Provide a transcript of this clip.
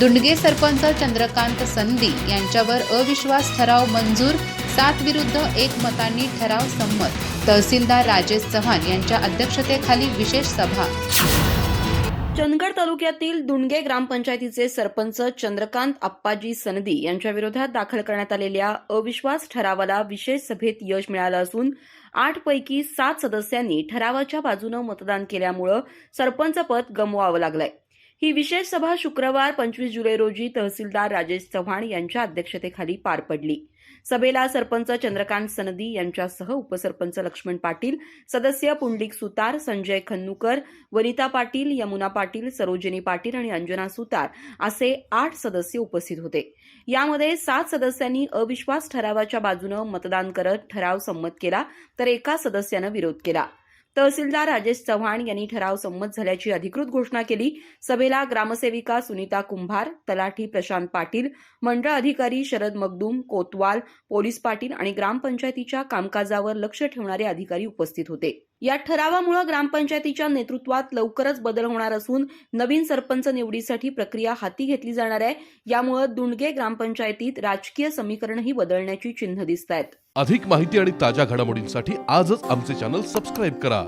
दुंडगे सरपंच चंद्रकांत संधी यांच्यावर अविश्वास ठराव मंजूर सात विरुद्ध एक मतांनी ठराव संमत. तहसीलदार राजेश चव्हाण यांच्या अध्यक्षतेखाली विशेष सभा. चंदगड तालुक्यातील दुंडगे ग्रामपंचायतीचे सरपंच चंद्रकांत आप्पाजी सनदी यांच्या विरोधात दाखल करण्यात आलेल्या अविश्वास ठरावाला विशेष सभेत यश मिळालं असून आठ पैकी सात सदस्यांनी ठरावाच्या बाजूनं मतदान केल्यामुळं सरपंच पद गमवावं लागलंय. ही विशेष सभा शुक्रवार पंचवीस जुलै रोजी तहसीलदार राजेश चव्हाण यांच्या अध्यक्षतेखाली पार पडली. सभेला सरपंच चंद्रकांत सनदी यांच्यासह उपसरपंच लक्ष्मण पाटील सदस्य पुंडलिक सुतार संजय खन्नूकर वनिता पाटील यमुना पाटील सरोजिनी पाटील आणि अंजना सुतार असे आठ सदस्य उपस्थित होते. यामध्ये सात सदस्यांनी अविश्वास ठरावाच्या बाजूनं मतदान करत ठराव संमत केला तर एका सदस्यानं विरोध केला. तहसीलदार राजेश चव्हाण यांनी ठराव संमत झाल्याची अधिकृत घोषणा केली. सभेला ग्रामसेविका सुनीता कुंभार तलाठी प्रशांत पाटील मंडळ अधिकारी शरद मगदूम कोतवाल पोलीस पाटील आणि ग्रामपंचायतीच्या कामकाजावर लक्ष ठेवणारे अधिकारी उपस्थित होते. या ठरावामुळे ग्रामपंचायतीच्या नेतृत्वात लवकरच बदल होणार असून नवीन सरपंच निवडीसाठी प्रक्रिया हाती घेतली जाणार आहे. यामुळे दुंडगे ग्रामपंचायतीत राजकीय समीकरणही बदलण्याची चिन्ह दिसत आहेत अधिक माहिती आणि ताज्या घडामोडींसाठी आजच आमचे चॅनल सबस्क्राईब करा.